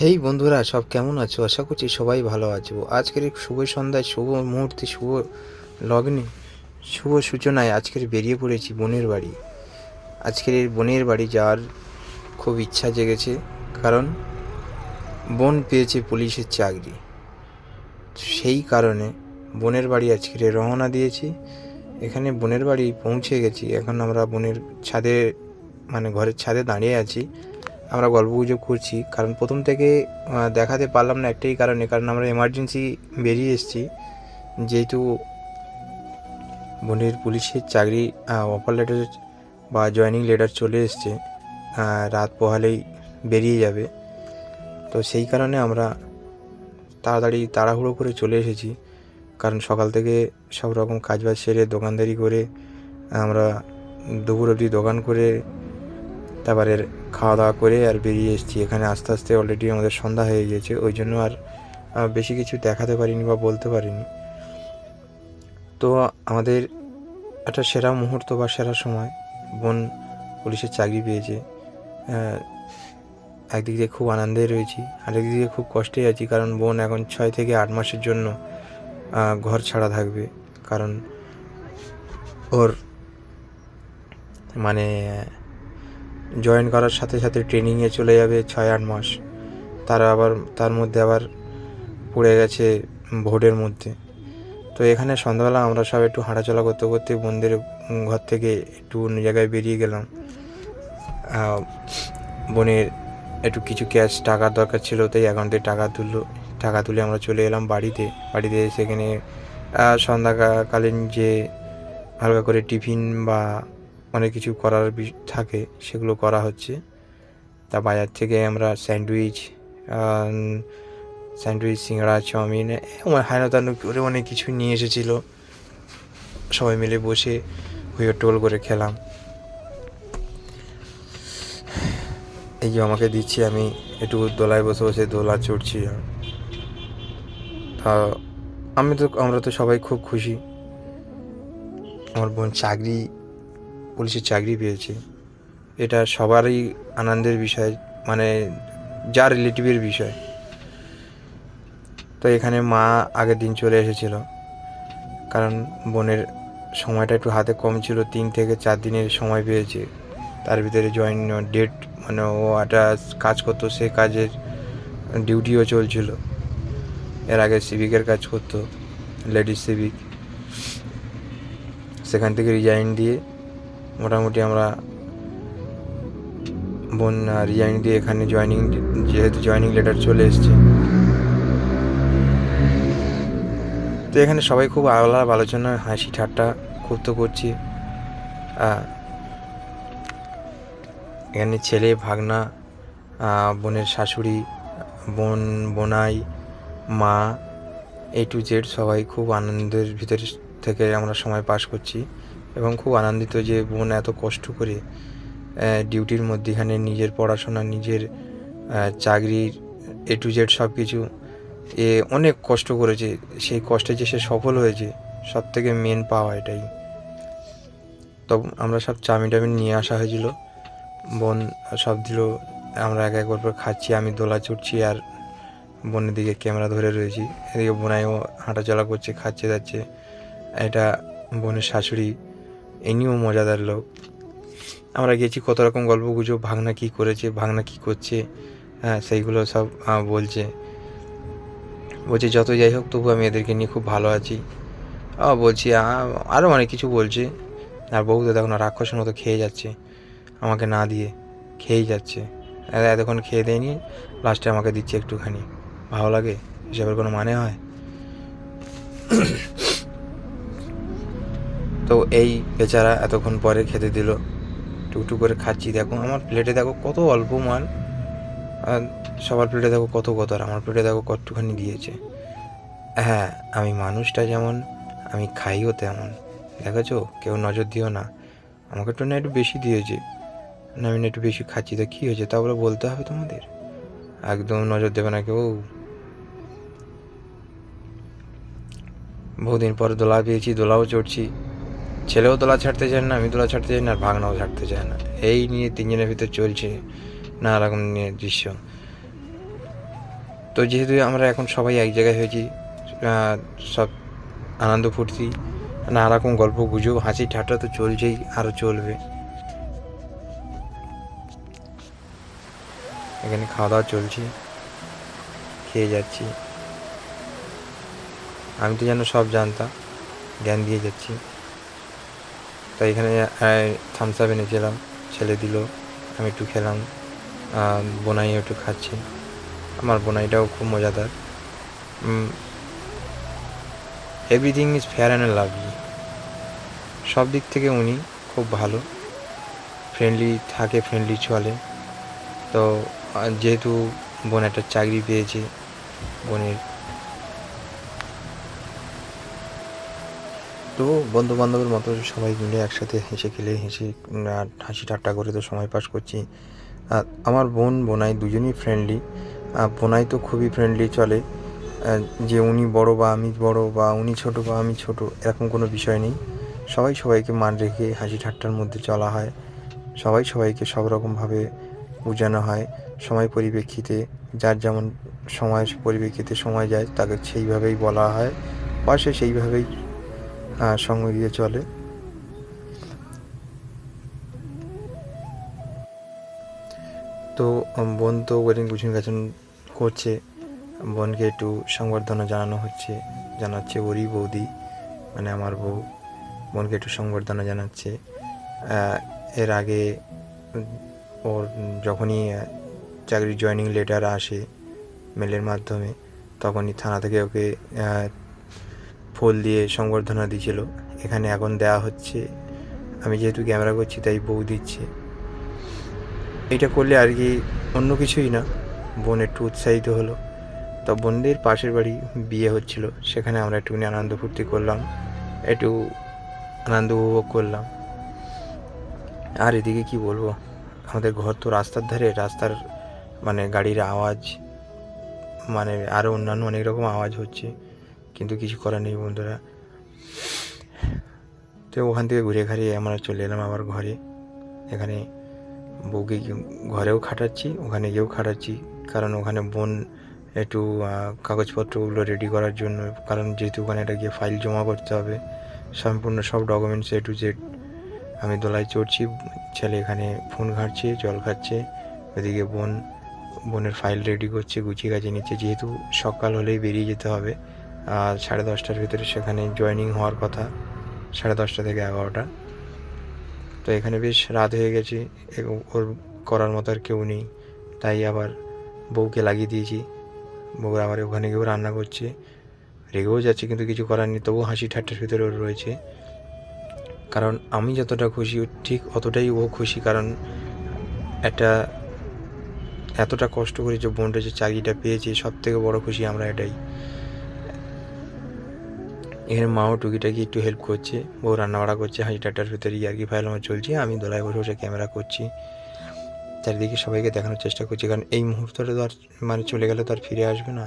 হেই বন্ধুরা, সব কেমন আছো? আশা করছি সবাই ভালো আছো। আজকের শুভ সন্ধ্যায়, শুভ মুহূর্তে, শুভ লগ্নে, শুভ সূচনায় আজকের বেরিয়ে পড়েছি বোনের বাড়ি। আজকের এই বোনের বাড়ি যাওয়ার খুব ইচ্ছা জেগেছে, কারণ বোন পেয়েছে পুলিশের চাকরি। সেই কারণে বোনের বাড়ি আজকের রওনা দিয়েছি। এখানে বোনের বাড়ি পৌঁছে গেছি। এখন আমরা বোনের ছাদে মানে ঘরের ছাদে দাঁড়িয়ে আছি। আমরা গল্প গুজব করছি। কারণ প্রথম থেকে দেখাতে পারলাম না একটাই কারণে। কারণ আমরা এমার্জেন্সি বেরিয়ে এসেছি। যেহেতু বোনের পুলিশের চাকরি অফার লেটার বা জয়েনিং লেটার চলে এসছে রাত পোহালেই বেরিয়ে যাবে। তো সেই কারণে আমরা তাড়াতাড়ি তাড়াহুড়ো করে চলে এসেছি। কারণ সকাল থেকে সব রকম কাজবাজ সেরে দোকানদারি করে আমরা দুপুর অবধি দোকান করে তারপরে খাওয়া দাওয়া করে আর বেরিয়ে এসেছি। এখানে আস্তে আস্তে অলরেডি আমাদের সন্ধ্যা হয়ে গিয়েছে। ওই জন্য আর বেশি কিছু দেখাতে পারিনি বা বলতে পারিনি। তো আমাদের একটা সেরা মুহূর্ত বা সেরা সময়, বোন পুলিশের চাকরি পেয়েছে। একদিক দিয়ে খুব আনন্দে রয়েছি, আরেক দিকে খুব কষ্টে আছি। কারণ বোন এখন ছয় থেকে আট মাসের জন্য ঘর ছাড়া থাকবে। কারণ ওর মানে জয়েন করার সাথে সাথে ট্রেনিংয়ে চলে যাবে ছয়, আট মাস। তারা আবার, তার মধ্যে আবার পড়ে গেছে ভোটের মধ্যে। তো এখানে সন্ধ্যাবেলা আমরা সব একটু হাঁটাচলা করতে করতে বোনদের ঘর থেকে একটু অন্য জায়গায় বেরিয়ে গেলাম। বোনের একটু কিছু ক্যাশ টাকার দরকার ছিল, তাই অ্যাকাউন্ট টাকা তুললো। টাকা তুলে আমরা চলে এলাম বাড়িতে। বাড়িতে সেখানে সন্ধ্যাকালীন যে হালকা করে টিফিন বা অনেক কিছু করার থাকে, সেগুলো করা হচ্ছে। তা বাজার থেকে আমরা স্যান্ডউইচ স্যান্ডউইচ, সিঙ্গাড়া, চাউমিন হায়নাতানু করে অনেক কিছু নিয়ে এসেছিল। সবাই মিলে বসে হইয়ট্টগোল করে খেলাম। এই যে আমাকে দিচ্ছি, আমি একটু দোলায় বসে বসে দোলা চড়ছি। তা আমি তো, আমরা তো সবাই খুব খুশি। আমার বোন চাকরি পুলিশের চাকরি পেয়েছে। এটা সবারই আনন্দের বিষয় মানে যা রিলেটিভের বিষয়। তো এখানে মা আগের দিন চলে এসেছিল। কারণ বোনের সময়টা একটু হাতে কম ছিল, তিন থেকে চার দিনের সময় পেয়েছে। তার ভিতরে জয়েন ডেট মানে ও একটা কাজ করতো, সে কাজের ডিউটিও চলছিল। এর আগে সিভিকের কাজ করতো লেডিস সিভিক সেখান থেকে রিজাইন দিয়ে মোটামুটি আমরা বোন রিজাইন দিয়ে এখানে জয়েনিং যেহেতু জয়েনিং লেটার চলে এসছে। তো এখানে সবাই খুব আলাপ আলোচনা, হাসি ঠাট্টা খুব তো করছি এখানে ছেলে, ভাগনা বোনের শাশুড়ি, বোন, বোনাই, মা এ টু জেড সবাই খুব আনন্দের ভিতর থেকে আমরা সময় পাস করছি। এবং খুব আনন্দিত যে বোন এত কষ্ট করে ডিউটির মধ্যেখানে নিজের পড়াশোনা, নিজের চাকরির এ টু জেড সব কিছু এ অনেক কষ্ট করেছে। সেই কষ্টে যে সে সফল হয়েছে, সব থেকে মেন পাওয়া এটাই। তো আমরা সব চাউমিন টাউমিন নিয়ে আসা হয়েছিল। বোন সব দিল, আমরা এক একবার করে খাচ্ছি, আমি দোলা চড়ছি আর বোনের দিকে ক্যামেরা ধরে রয়েছি। এদিকে বোনাইও হাঁটাচলা করছে, খাচ্ছে, যাচ্ছে। এটা বোনের শাশুড়ি ইনিও মজাদার লোক। আমরা গেছি কত রকম গল্প গুজব, ভাগনা কী করেছে, ভাগনা কী করছে হ্যাঁ সেইগুলো সব বলছে। বলছে যত যাই হোক, তবু আমি এদেরকে নিয়ে খুব ভালো আছি। বলছি আরও অনেক কিছু বলছে। আর বহু তো দেখো না, রাক্ষসের মতো খেয়ে যাচ্ছে। আমাকে না দিয়ে খেয়েই যাচ্ছে। এতক্ষণ খেয়ে দেয়নি লাস্টে আমাকে দিচ্ছে একটুখানি। ভালো লাগে? এসবের কোনো মানে হয়? তো এই বেচারা এতক্ষণ পরে খেতে দিল। টুকটু করে খাচ্ছি, দেখো আমার প্লেটে দেখো কত অল্প মাল। আর সবার প্লেটে দেখো কত কত, আর আমার প্লেটে দেখো কতটুখানি দিয়েছে। হ্যাঁ আমি মানুষটা যেমন, আমি খাইও তেমন। দেখেছ? কেউ নজর দিও না। আমাকে একটু না একটু বেশি দিয়েছে। না, আমি না একটু বেশি খাচ্ছি, তো কী হয়েছে? তা বলে বলতে হবে তোমাদের। একদম নজর দেবে না কেউ। বহুদিন পর দোলা পেয়েছি, দোলাও চড়ছি। ছেলেও দোলা ছাড়তে চায় না, আমি দোলা ছাড়তে চাই না, আর ভাগনাও ছাড়তে চায় না। এই নিয়ে তিনজনের ভিতর চলছে নানা রকম নিয়ে দৃশ্য। তো যেহেতু আমরা এখন সবাই এক জায়গায় হয়েছি সব আনন্দ ফুর্তি, নানা রকম গল্প গুজব, হাসি ঠাট্টা তো চলছেই আরও চলবে। এখানে খাওয়া দাওয়া চলছে, খেয়ে যাচ্ছি। আমি তো যেন সব জানতাম জ্ঞান দিয়ে যাচ্ছি। তাই এখানে থামস আপ এনেছিলাম ছেলে দিল আমি একটু খেলাম। আহ, বোনাইও একটু খাচ্ছে। আমার বোনাইটাও খুব মজাদার। Everything is fair and lovely সব দিক থেকে উনি খুব ভালো। ফ্রেন্ডলি থাকে ফ্রেন্ডলি চলে। তো যেহেতু বোন একটা চাকরি পেয়েছে বোনের তো বন্ধু বান্ধবের মতো সবাই মিলে একসাথে হেসে খেলে, হেসে হাসি ঠাট্টা করে তো সময় পাস করছি। আমার বোন বোনাই দুজনই ফ্রেন্ডলি বোনাই তো খুবই ফ্রেন্ডলি চলে। যে উনি বড় বা আমি বড় বা উনি ছোট বা আমি ছোট, এরকম কোনো বিষয় নেই। সবাই সবাইকে মান রেখে হাসি ঠাট্টার মধ্যে চলা হয়। সবাই সবাইকে সব রকমভাবে বোঝানো হয়। সময় পরিপ্রেক্ষিতে, যার যেমন সময়, পরিপ্রেক্ষিতে সময় যায়, তাকে সেইভাবেই বলা হয়। বা সে সেইভাবেই সঙ্গ দিয়ে চলে। তো বোন তো ওয়েডিং গুছিন গাছন করছে। বোনকে একটু সংবর্ধনা জানানো হচ্ছে, জানাচ্ছে ওরই বৌদি মানে আমার বউ। বোনকে একটু সংবর্ধনা জানাচ্ছে। এর আগে ওর যখনই চাকরির জয়েনিং লেটার আসে মেলের মাধ্যমে, তখনই থানা থেকে ওকে ফুল দিয়ে সংবর্ধনা দিয়েছিল। এখানে এখন দেওয়া হচ্ছে, আমি যেহেতু ক্যামেরা করছি, তাই বউ দিচ্ছে। এটা করলে আর কি অন্য কিছুই না। বোন একটু উৎসাহিত হলো। তো বোনদের পাশের বাড়ি বিয়ে হচ্ছিল, সেখানে আমরা একটুখানি আনন্দ ফুর্তি করলাম, একটু আনন্দ উপভোগ করলাম। আর এদিকে কি বলব, আমাদের ঘর তো রাস্তার ধারে, রাস্তার মানে গাড়ির আওয়াজ মানে আরও অন্যান্য অনেক রকম আওয়াজ হচ্ছে। কিন্তু কিছু করার নেই বন্ধুরা। তো ওখান থেকে ঘুরে ঘাড়িয়ে আমরা চলে এলাম আবার ঘরে। এখানে বউকে ঘরেও খাটাচ্ছি, ওখানে গিয়েও খাটাচ্ছি। কারণ ওখানে বোন একটু কাগজপত্রগুলো রেডি করার জন্য। কারণ যেহেতু ওখানে একটা গিয়ে ফাইল জমা করতে হবে, সম্পূর্ণ সব ডকুমেন্টস এ টু জেড আমি দোলায় চড়ছি। ছেলে এখানে ফোন ঘাঁটছে, জল খাচ্ছে। ওদিকে বোন, বোনের ফাইল রেডি করছে, গুছিয়ে গাছিয়ে নিচ্ছে। যেহেতু সকাল হলেই বেরিয়ে যেতে হবে আর সাড়ে দশটার ভিতরে সেখানে জয়েনিং হওয়ার কথা, সাড়ে দশটা থেকে এগারোটা। তো এখানে বেশ রাত হয়ে গেছে ওর করার মতো আর কেউ নেই, তাই আবার বউকে লাগিয়ে দিয়েছি। বউ আবার ওখানে গিয়েও রান্না করছে, রেগেও যাচ্ছে, কিন্তু কিছু করার নেই, তবুও হাসি ঠাট্টার ভিতরে ওর রয়েছে। কারণ আমি যতটা খুশি ঠিক অতটাই ও খুশি, কারণ একটা এতটা কষ্ট করে যে বোনটা যে চাকরিটা পেয়েছে সব থেকে বড় খুশি আমরা এটাই। এখানে মাও টুকিটাকি একটু হেল্প করছে, বউ রান্নাবাড়া করছে, হাঁড়ি টাটার ভিতরে ইয়ার্কি ফাইল আমার চলছে, আমি দোলায় বসে বসে ক্যামেরা করছি। চারিদিকে সবাইকে দেখানোর চেষ্টা করছি, কারণ এই মুহূর্তটা তো আর মানে চলে গেলে তো আর ফিরে আসবে না।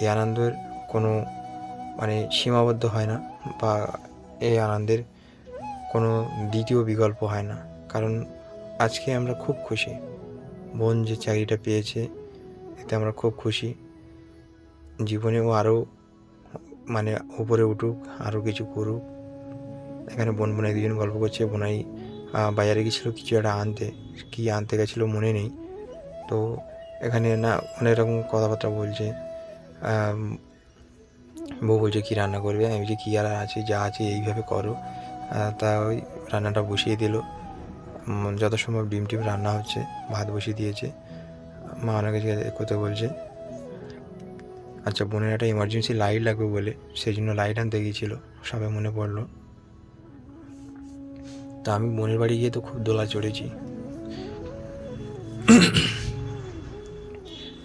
এই আনন্দের কোনো মানে সীমাবদ্ধ হয় না, বা এই আনন্দের কোনো দ্বিতীয় বিকল্প হয় না। কারণ আজকে আমরা খুব খুশি, বোন যে চাকরিটা পেয়েছে, এতে আমরা খুব খুশি। জীবনেও আরও মানে উপরে উঠুক আরও কিছু করুক। এখানে বোন বোনাই দুজন গল্প করছে, বোনাই বাজারে গেছিল কিছু একটা আনতে, কী আনতে গেছিল মনে নেই। তো এখানে না অনেক রকম কথাবার্তা বলছে। বউ বলছে, কী রান্না করবে? আমি বলছি, কী আর আছে, যা আছে এইভাবে করো। তা ওই রান্নাটা বসিয়ে দিল। যত সম্ভব ডিম টিম রান্না হচ্ছে, ভাত বসিয়ে দিয়েছে। মা অনেক করতে বলছে। আচ্ছা বোনের একটা এমার্জেন্সি লাইট লাগবে বলে সেই জন্য লাইট আনতে গিয়েছিল, সবে মনে পড়ল। তা আমি বোনের বাড়ি গিয়ে তো খুব দোলা চড়েছি।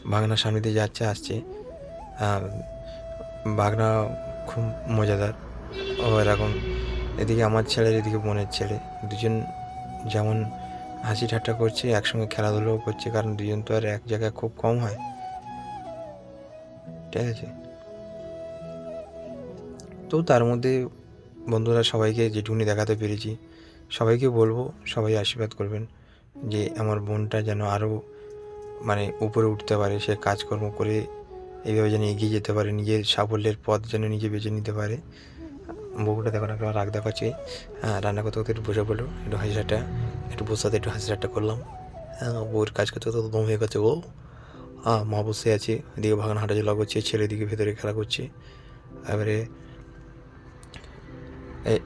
বাগনা সামনে দিয়ে যাচ্ছে, আসছে। বাগনা খুব মজাদার। ও এরকম, এদিকে আমার ছেলে, এদিকে বোনের ছেলে। দুজন যেমন হাসি ঠাট্টা করছে, একসঙ্গে খেলাধুলোও করছে, কারণ দুজন তো আর এক জায়গায় খুব কম হয়। ঠিক আছে। তো তার মধ্যে বন্ধুরা সবাইকে যেটুকুনি দেখাতে পেরেছি। সবাইকে বলব, সবাই আশীর্বাদ করবেন যে আমার বোনটা যেন আরও মানে উপরে উঠতে পারে, সে কাজকর্ম করে এইভাবে যেন এগিয়ে যেতে পারে, নিজের সাফল্যের পথ যেন নিজে বেছে নিতে পারে। বউটা দেখো না রাগ দেখাচ্ছে। হ্যাঁ রান্না করতে করতে একটু বসে পড়ল, একটু হাসি ঠাট্টা, একটু বসাতে একটু হাসি ঠাট্টা করলাম। হ্যাঁ বউর কাজ করতে করতে দম হয়ে গেছে ও মা বসে আছে, এদিকে ভাগান হাঁটাচলা করছে, ছেলে দিকে ভেতরে খেলা করছে। এবারে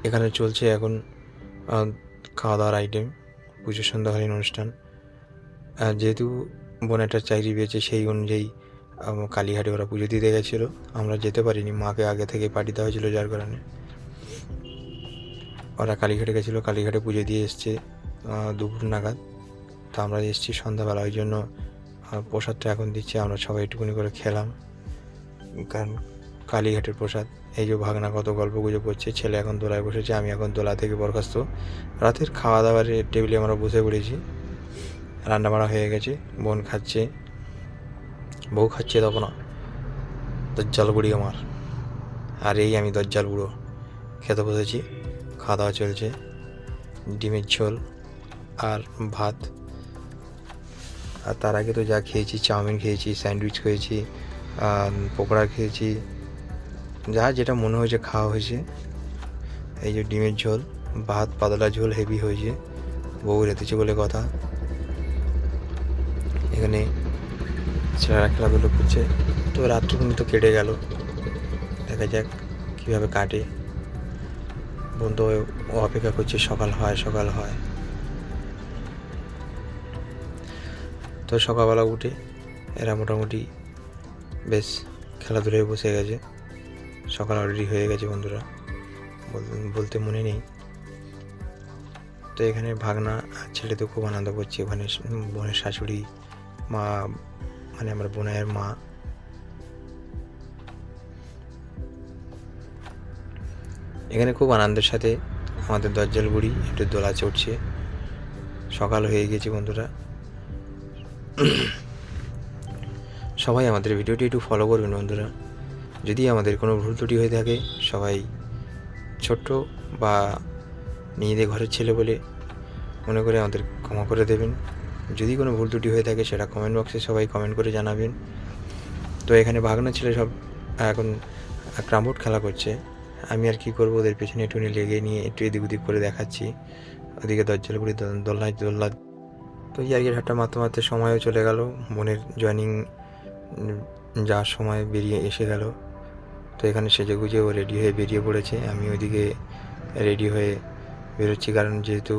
এখানে চলছে এখন খাওয়া দাওয়ার আইটেম পুজোর সন্ধ্যাকালীন অনুষ্ঠান। যেহেতু বোন একটা চাকরি পেয়েছে, সেই অনুযায়ী কালীঘাটে ওরা পুজো দিতে গেছিল। আমরা যেতে পারিনি, মাকে আগে থেকে পাঠিয়ে দেওয়া হয়েছিলো যার কারণে। ওরা কালীঘাটে গেছিল, কালীঘাটে পুজো দিয়ে এসছে দুপুর নাগাদ। তা আমরা এসেছি সন্ধ্যাবেলা, ওই জন্য প্রসাদটা এখন দিচ্ছে, আমরা সবাই একটুকুনি করে খেলাম। কারণ কালীঘাটের প্রসাদ, এই যে ভাগনা কত গল্প গুজব করছে, ছেলে এখন দোলায় বসেছে, আমি এখন দোলা থেকে বরখাস্ত। রাতের খাওয়া দাওয়ার টেবিলে আমরা বসে পড়েছি রান্না বাড়া হয়ে গেছে, বোন খাচ্ছে, বউ খাচ্ছে তখন, দজ্জাল বুড়ি আমার। আর এই আমি দজ্জাল বুড়ো, খেতে বসেছি খাওয়া দাওয়া চলছে, ডিমের ঝোল আর ভাত। আর তার আগে তো যা খেয়েছি, চাউমিন খেয়েছি, স্যান্ডউইচ খেয়েছি পকোড়া খেয়েছি, যা যেটা মনে হয়েছে খাওয়া হয়েছে। এই যে ডিমের ঝোল, ভাত, পাতলা ঝোল, হেভি হয়েছে, বউ রেতেছে বলে কথা। এখানে ছেলেরা খেলাধুলো করছে, তো রাত্রিগুলো তো কেটে গেল। দেখা যাক কীভাবে কাটে। বন্ধু অপেক্ষা করছে, সকাল হয় সকাল হয়। তো সকালবেলা উঠে এরা মোটামুটি বেশ খেলাধুলায় বসে গেছে। সকাল অলরেডি হয়ে গেছে বন্ধুরা। বল- বলতে মনে নেই। তো এখানে ভাগনা ছেলে তো খুব আনন্দ করছে। ওখানে বোনের শাশুড়ি, মা মানে আমার বোনের মা। এখানে খুব আনন্দের সাথে আমাদের দজ্জাল বুড়ি একটু দোলা চড়ছে। সকাল হয়ে গেছে বন্ধুরা। সবাই আমাদের ভিডিওটি একটু ফলো করবেন, বন্ধুরা। যদি আমাদের কোনো ভুল ত্রুটি হয়ে থাকে, সবাই ছোট্ট বা নিজেদের ঘরের ছেলে বলে মনে করে আমাদের ক্ষমা করে দেবেন। যদি কোনো ভুল ত্রুটি হয়ে থাকে, সেটা কমেন্ট বক্সে সবাই কমেন্ট করে জানাবেন। তো এখানে ভাগনা ছেলে সব, এখন ক্রামবোর্ড খেলা করছে। আমি আর কি করব, ওদের পেছনে একটুখানি লেগে নিয়ে একটু এদিক ওদিক করে দেখাচ্ছি। ওদিকে দরজালগুড়ি দোলনায় দোল্লা তো ইয়ার্গের হাটটা মারতে মারতে সময়ও চলে গেল বোনের জয়নিং যাওয়ার সময় বেরিয়ে এসে গেল। তো এখানে সেজে গুজে ও রেডি হয়ে বেরিয়ে পড়েছে। আমি ওইদিকে রেডি হয়ে বেরোচ্ছি, কারণ যেহেতু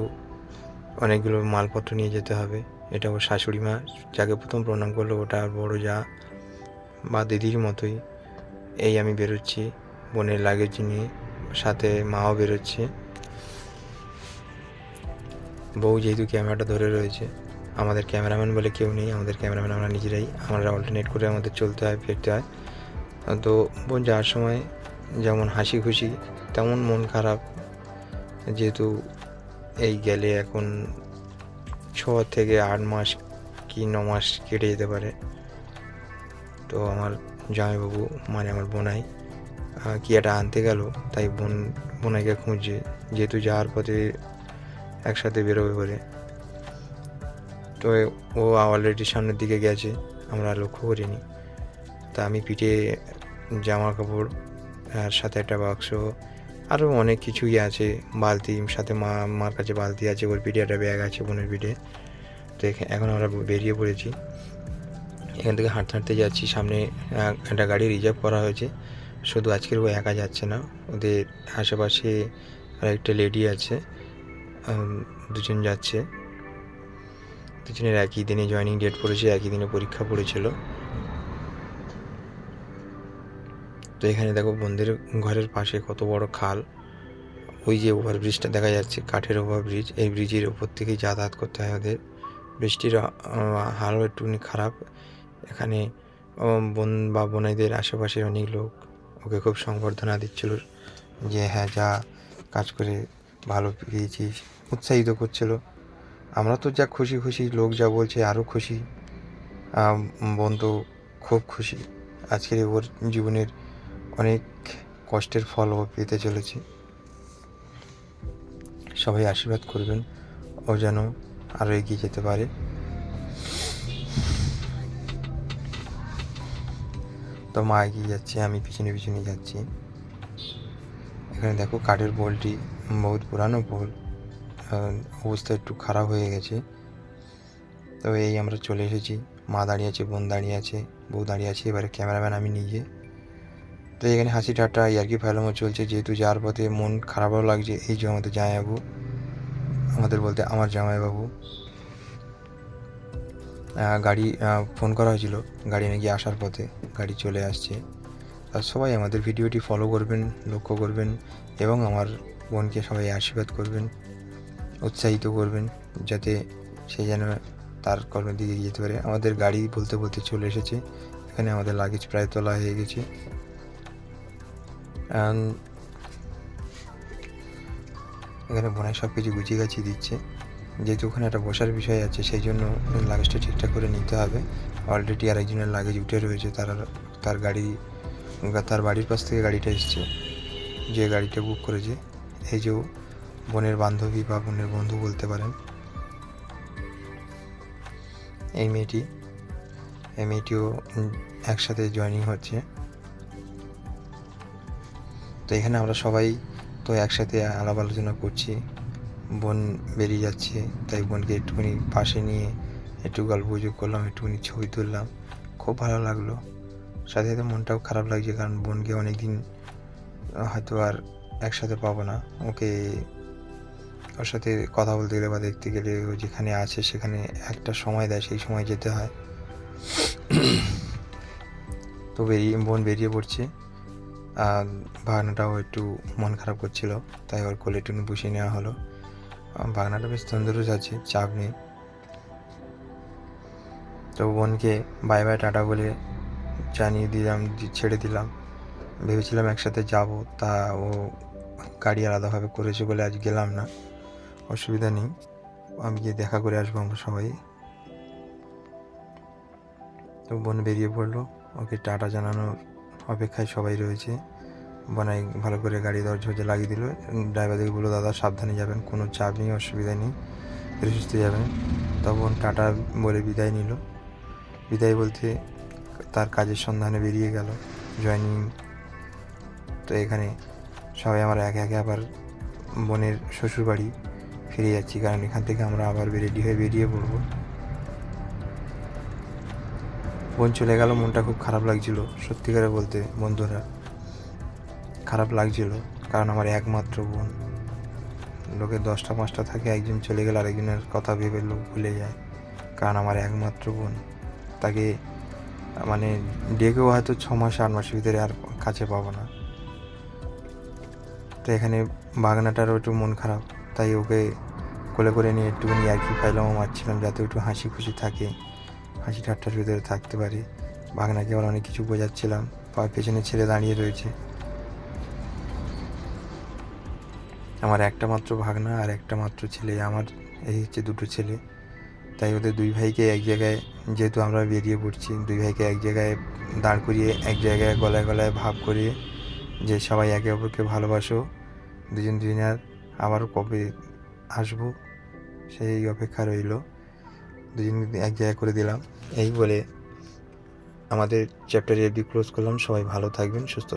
অনেকগুলো মালপত্র নিয়ে যেতে হবে, এটা ওর শাশুড়ি মা, যাকে প্রথম প্রণাম করল ওটা বড় যা বা দিদির মতোই। এই আমি বেরোচ্ছি, বোনের লাগেজ নিয়ে সাথে মাও বেরোচ্ছে। বউ যেহেতু ক্যামেরাটা ধরে রয়েছে। আমাদের ক্যামেরাম্যান বলে কেউ নেই, আমাদের ক্যামেরাম্যান আমরা নিজেরাই। আমরা অল্টারনেট করে আমাদের চলতে হয়, ফিরতে হয়। তো বোন, যাওয়ার সময় যেমন হাসি খুশি, তেমন মন খারাপ। যেহেতু এই গেলে এখন ছ থেকে আট মাস কি ন মাস কেটে যেতে পারে। তো আমার জামাইবাবু মানে আমার বোনাই কি একটা আনতে গেল, তাই বোন, বোনাইকে খুঁজছে, যেহেতু যাওয়ার পথে একসাথে বেরোবে বলে। তো ও অলরেডি সামনের দিকে গেছে, আমরা লক্ষ্য করিনি। তা আমি পিঠে জামা কাপড় আর সাথে একটা বাক্স আরও অনেক কিছুই আছে, বালতি, সাথে মা, মার কাছে বালতি আছে, ওর পিঠে একটা ব্যাগ আছে, বোনের পিঠে। তো এখন আমরা বেরিয়ে পড়েছি। এখান থেকে হাঁটতে হাঁটতে যাচ্ছি, সামনে একটা গাড়ি রিজার্ভ করা হয়েছে। শুধু আজকের ও একা যাচ্ছে না, ওদের আশেপাশে আরেকটা লেডি আছে দুজন যাচ্ছে। দুজনের একই দিনে জয়েনিং ডেট পড়েছে একই দিনে পরীক্ষা পড়েছিল। তো এখানে দেখো বন্ধের ঘরের পাশে কত বড় খাল। ওই যে ওভারব্রিজটা দেখা যাচ্ছে, কাঠের ওভারব্রিজ এই ব্রিজের ওপর থেকেই যাতায়াত করতে হয় ওদের। বৃষ্টির হালও একটুখানি খারাপ। এখানে বোন বা বোনাইদের আশেপাশে অনেক লোক। ওকে খুব সংবর্ধনা দিচ্ছিল যে হ্যাঁ যা কাজ করে ভালো পেয়েছিস। উৎসাহিত করছিল। আমরা তো যা খুশি খুশি লোক যা বলছে আরও খুশি। আম, বোন তো খুব খুশি। আজকের ওর জীবনের অনেক কষ্টের ফল ও পেতে চলেছে। সবাই আশীর্বাদ করবেন ও যেন আরও এগিয়ে যেতে পারে। তো মা এগিয়ে যাচ্ছে আমি পিছনে পিছনে যাচ্ছি। এখানে দেখো কাঠের পোলটি বহুত পুরানো আহ, অবস্থা একটু খারাপ হয়ে গেছে। তো এই আমরা চলে এসেছি। মা দাঁড়িয়ে আছে, বোন দাঁড়িয়ে আছে, বউ দাঁড়িয়ে আছে। এবারে ক্যামেরাম্যান আমি নিজে। তো এখানে হাসি ঠাট্টা, ইয়ার্কি ফাইলামও চলছে। যেহেতু যাওয়ার পথে মন খারাপও লাগছে, এই যে আমাদের জামাইবাবু, আমাদের বলতে আমার জামাইবাবু গাড়ি ফোন করা হয়েছিল। গাড়ি নাকি আসার পথে গাড়ি চলে আসছে। আর সবাই আমাদের ভিডিওটি ফলো করবেন, লক্ষ্য করবেন এবং আমার বোনকে সবাই আশীর্বাদ করবেন। উৎসাহিত করবেন যাতে সে যেন তার কর্মের দিকে যেতে পারে। আমাদের গাড়ি বলতে বলতে চলে এসেছে। এখানে আমাদের লাগেজ প্রায় তোলা হয়ে গেছে। এখানে বোনাই সব কিছু গুছিয়ে গাছিয়ে দিচ্ছে। যেহেতু ওখানে একটা বসার বিষয় আছে, সেই জন্য লাগেজটা ঠিকঠাক করে নিতে হবে। অলরেডি আরেকজনের লাগেজ উঠে রয়েছে, তার তার গাড়ি, তার বাড়ির পাশ থেকে গাড়িটা এসছে। যে গাড়িটা বুক করেছে, এই যে বোনের বান্ধবী বা বোনের বন্ধু বলতে পারেন। এই মেয়েটি, এই মেয়েটিও একসাথে জয়েনিং হচ্ছে। তো এখানে আমরা সবাই তো একসাথে আলাপ আলোচনা করছি, বোন বেরিয়ে যাচ্ছে, তাই বোনকে একটুখানি পাশে নিয়ে একটু গল্প গুজব করলাম, একটুখানি ছবি তুললাম। খুব ভালো লাগল। সাথে সাথে মনটাও খারাপ লাগছে, কারণ বোনকে অনেক দিন হয়তো আর একসাথে পাবো না। ওকে ওর সাথে কথা বলতে গেলে বা দেখতে গেলে ও যেখানে আছে সেখানে একটা সময় দেয় সেই সময় যেতে হয়। তো বেরিয়ে বোন বেরিয়ে পড়ছে। আর ভাগনাটাও একটু মন খারাপ করছিল তাই ওর কোলে একটু বসিয়ে নেওয়া হলো। আহ, ভাগনাটা বেশ তন্দুরুস আছে চাপ নেই। তো বোনকে বাই বাই টাটা বলে জানিয়ে দিলাম ছেড়ে দিলাম। ভেবেছিলাম একসাথে যাব তা ও গাড়ি আলাদাভাবে করেছে বলে আজ গেলাম না। অসুবিধা নেই। আমি গিয়ে দেখা করে আসব আমরা সবাই। তো বোন বেরিয়ে পড়ল। ওকে টাটা জানানোর অপেক্ষায় সবাই রয়েছে। বনাই ভালো করে গাড়ি দরজা লাগিয়ে দিল ড্রাইভারদের বলল, দাদা, সাবধানে যাবেন, কোনো চাপ নেই, অসুবিধা নেই সুস্থে যাবেন। তখন টাটা বলে বিদায় নিল। বিদায় বলতে তার কাজের সন্ধানে বেরিয়ে গেল জয়নিং তো এখানে সবাই আমার একে একে আবার বোনের শ্বশুর বাড়ি ফিরে যাচ্ছি, কারণ এখান থেকে আমরা আবার রেডি হয়ে বেরিয়ে পড়ব। বোন চলে গেল, মনটা খুব খারাপ লাগছিল সত্যিকারে বলতে, বন্ধুরা। খারাপ লাগছিল, কারণ আমার একমাত্র বোন। লোকে দশটা, পাঁচটা থাকে, একজন চলে গেলে আরেকজনের কথা ভেবে লোক ভুলে যায়, কারণ আমার একমাত্র বোন। তাকে মানে ডেকেও হয়তো ছ মাস, আট মাসের ভিতরে আর কাছে পাবো না। তো এখানে বাগনাটারও একটু মন খারাপ, তাই ওকে কোলে করে নিয়ে একটুখানি আর কি ফাইলামও মারছিলাম যাতে একটু হাসি খুশি থাকে। হাসি ঠাট্টার ভিতরে থাকতে পারে। বাগনাকে আবার অনেক কিছু বোঝাচ্ছিলাম। পা পেছনে ছেলে দাঁড়িয়ে রয়েছে। আমার একটা মাত্র ভাগনা আর একটা মাত্র ছেলে। আমার এই হচ্ছে দুটো ছেলে। তাই ওদের দুই ভাইকে এক জায়গায় যেহেতু আমরা বেরিয়ে পড়ছি, দুই ভাইকে এক জায়গায় দাঁড় করিয়ে, এক জায়গায় গলায় গলায় ভাব করিয়ে যে সবাই একে অপরকে ভালোবাসো। দুজন দুজনের আবারও কবে আসব? সেই অপেক্ষা রইল। দুজন এক জায়গায় করে দিলাম। এই বলে আমাদের চ্যাপ্টার এবি ক্লোজ করলাম। সবাই ভালো থাকবেন, সুস্থ